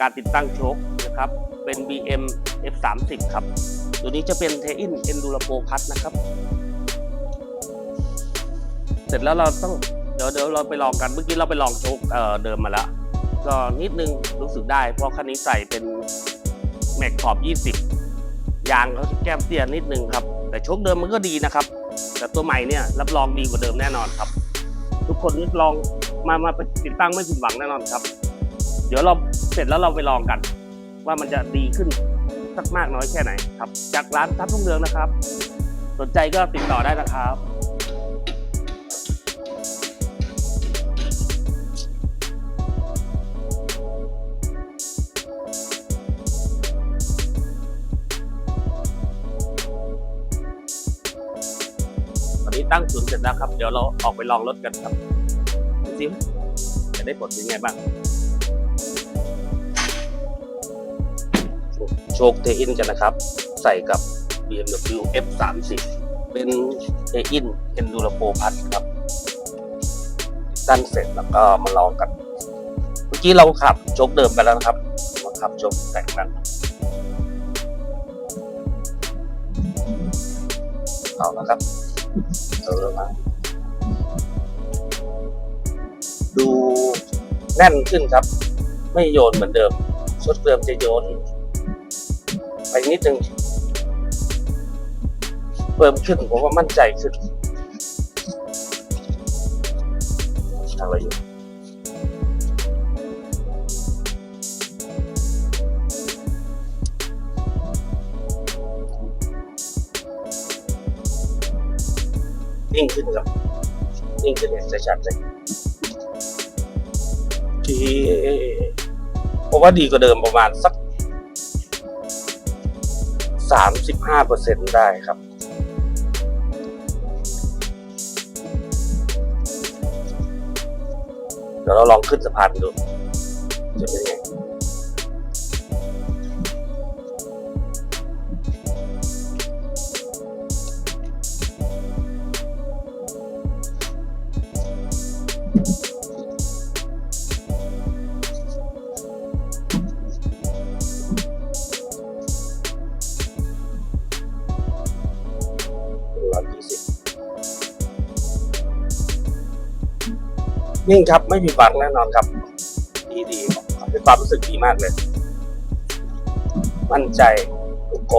การติดตั้งโชคนะครับ เป็น BM F30 ครับ ตัวนี้จะเป็นเทอิน Enduro Pro Plus นะครับ เสร็จแล้วเราต้องเดี๋ยวเดี๋ยวเราไปลองกัน เมื่อกี้เราไปลองโชคเอ่อเดิมมาแล้ว ก็นิดนึงรู้สึกได้ เพราะคันนี้ใส่เป็นแม็กขอบ 20 ยางเขาแก้มเตี้ยนิดนึงครับ แต่โชคเดิมมันก็ดีนะครับ แต่ตัวใหม่เนี่ยรับรองดีกว่าเดิมแน่นอนครับ ทุกคนลองมามาติดตั้งไม่ผิดหวังแน่นอนครับ เดี๋ยวเรา เสร็จแล้วเราไปลองกัน ว่ามันจะดีขึ้นสักมากน้อยแค่ไหนครับ จากร้านทับทุ่งเรืองนะครับ สนใจก็ติดต่อได้นะครับนี้ตั้งศูนย์เสร็จแล้วครับ เดี๋ยวเราออกไปลองรถกันครับซิจะได้ผลเป็นไงบ้าง โชคเทอินกันนะครับ ใส่กับ BMW F30 เป็นเทอิน Enduro Pro Plus ครับติดตั้งเสร็จแล้วก็มาลองกัน เมื่อกี้เราขับโชคเดิมไปแล้วนะครับมาขับโชคแต่งกันเอาละครับเออมาดูแน่นขึ้นครับ ไม่โยนเหมือนเดิมชุดเดิมจะโยน นิดนึงเพิ่มขึ้นผมว่ามั่นใจขึ้นอะไรอยู่นิ่งขึ้นครับนิ่งขึ้นเห็นชัดๆเลยที่ผมว่าดีกว่าเดิมประมาณสัก สามสิบห้าเปอร์เซ็นได้ครับเดี๋ยวเราลองขึ้นสะพานดูจะเป็นยังไง นิ่งครับไม่มีบังแน่นอนครับ ดีดีเป็นความรู้สึกดีมากเลย มั่นใจทุกโก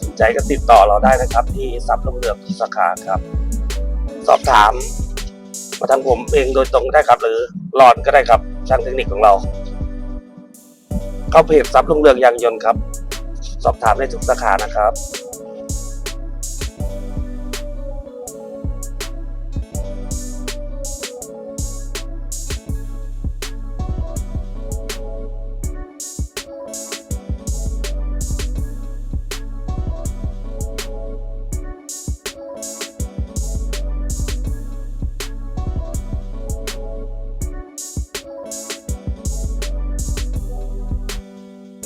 สนใจก็ติดต่อเราได้นะครับ ที่ซับลงเรือทุกสาขาครับ สอบถาม มาทางผมเองโดยตรงได้ครับ หรือรอนก็ได้ครับช่างเทคนิคของเรา เข้าเพจซับลงเรืองยางยนต์ครับ สอบถามได้ทุกสาขานะครับ